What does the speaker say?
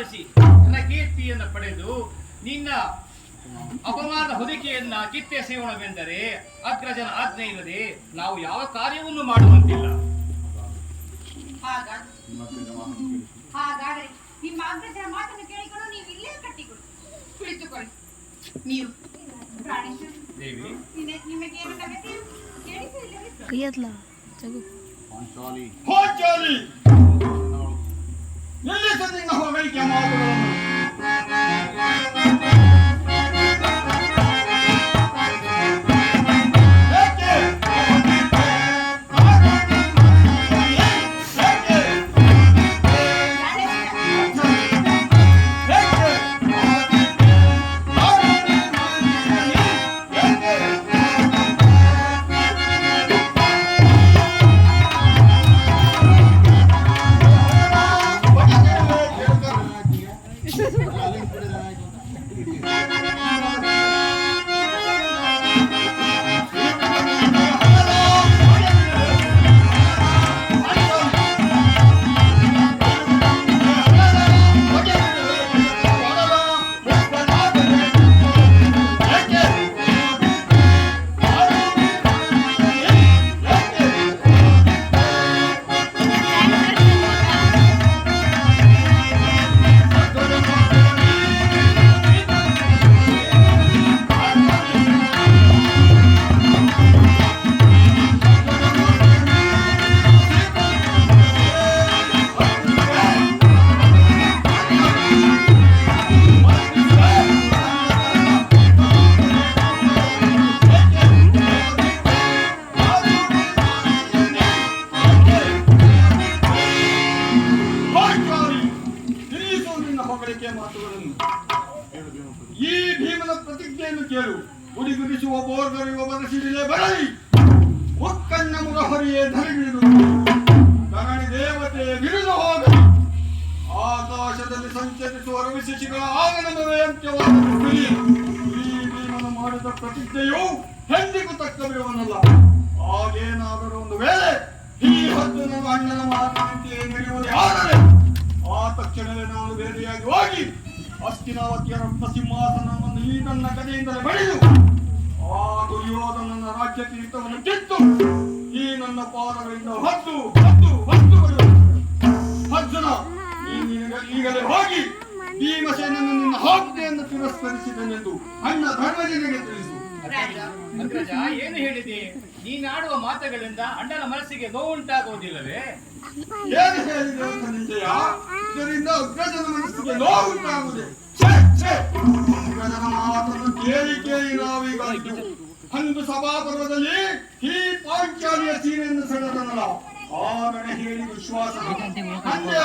ಸಂಪಾದಿಸಿ ನನ್ನ ಕೀರ್ತಿಯನ್ನು ಪಡೆದು ನಿನ್ನ ಅಪಮಾನ ಹೊದಿಕೆಯನ್ನ ಕಿತ್ತೆಸೆಯೋಣವೆಂದರೆ ಅಗ್ರಜನ ಆಜ್ಞೆ ಇಲ್ಲದೆ ನಾವು ಯಾವ ಕಾರ್ಯವನ್ನು ಮಾಡುವಂತಿಲ್ಲ. ಹಾಗಾದ್ರೆ ಹಾಗಾದ್ರೆ ನಿಮ್ಮ ಅಗ್ರಜರ ಮಾತನ್ನು ಕೇಳಿಕೊಂಡು ನೀವು ಇಲ್ಲೇ ಕಟ್ಟಿಕೊಳ್ಳಿ ಕುಳಿತುಕೊಳ್ಳಿ. ನೀವು ನಿಮಗೆ- ನಿಮಗೇನು നിനക്ക് നിങ്ങൾ വഹിക്കാമാകുമെന്ന് ಹೊಗಳಿಕೆ ಮಾತುಗಳನ್ನು. ಈ ಭೀಮನ ಪ್ರತಿಜ್ಞೆಯನ್ನು ಕೇಳು. ಗುಡಿಗುಡಿಸುವ ಬೋರ್ಗರಿಯುವ ಬರಸಿಡಿಲೆ ಬರಲಿ. ಒಕ್ಕಣ್ಣ ಮುರಹರಿಯೇ ಧರಿಗಿಳಿದು ಕರಣಿ ದೇವತೆ ಬಿರುದು ಹೋಗಲಿ. ಆಕಾಶದಲ್ಲಿ ಸಂಚರಿಸುವ ರವಿಶಿಶಿಗಳ ಆಗಮನವೇ ಅಂತ್ಯವಾದ. ಈ ಭೀಮನ ಮಾಡಿದ ಪ್ರತಿಜ್ಞೆಯು ಹೆಂದಿಗೂ ತಕ್ಕವಿರುವನಲ್ಲ ಆಗೇನಾದರೂ ಒಂದು ವೇಳೆ ಈ ಹತ್ತು ನನ್ನ ಅಣ್ಣನ ಮಾತಿನಂತೆ ನಡೆಯುವುದೇ ಆದರೆ ಆ ತಕ್ಷಣವೇ ನಾನು ಬೇರೆಯಾಗಿ ಹೋಗಿ ಅಸ್ತಿನಾವತಿಯ ರತ್ನ ಸಿಂಹಾಸನವನ್ನು ಈ ನನ್ನ ಕಡೆಯಿಂದಲೇ ಬೆಳೆದು ಆ ದುರ್ಯೋಧನನ ರಾಜ್ಯ ಕಿರೀಟವನ್ನು ಕಿತ್ತು ಈ ನನ್ನ ಪಾದಗಳಿಂದ ಹದ್ದು ಹದ್ದು ಹದ್ದು ಅರ್ಜುನ ಈಗಲೇ ಹೋಗಿ ಭೀಮಸೇನನ್ನು ನಿನ್ನ ಆಜ್ಞೆಯನ್ನು ತಿರಸ್ಕರಿಸಿದನೆಂದು ಅಣ್ಣ ಧರ್ಮಜನಿಗೆ ತಿಳಿಸು. ಏನು ಹೇಳಿದೆ? ನೀನಾಡುವ ಮಾತುಗಳಿಂದ ಅಣ್ಣನ ಮನಸ್ಸಿಗೆ ನೋವುಂಟಾಗುವುದಿಲ್ಲವೇ? ಏನು ಹೇಳಿದೆ ಅಂತ ನಿಜಯ ಇದರಿಂದ ಅಗ್ರಜನ ಮನಸ್ಸಿಗೆ ನೋವುಂಟಾಗುವುದೇ ಮಾತನ್ನು ಕೇಳಿ ನಾವೀಗ ಅಂದು. ಸಭಾಪರ್ವದಲ್ಲಿ ಈ ಪಾಂಚಾಲಿಯ ಸೀರೆಯನ್ನು ಸೆಳೆದನಲ್ಲ ಆ ನಡೆ ಹೇಳಿ ವಿಶ್ವಾಸ ಅಂದೇ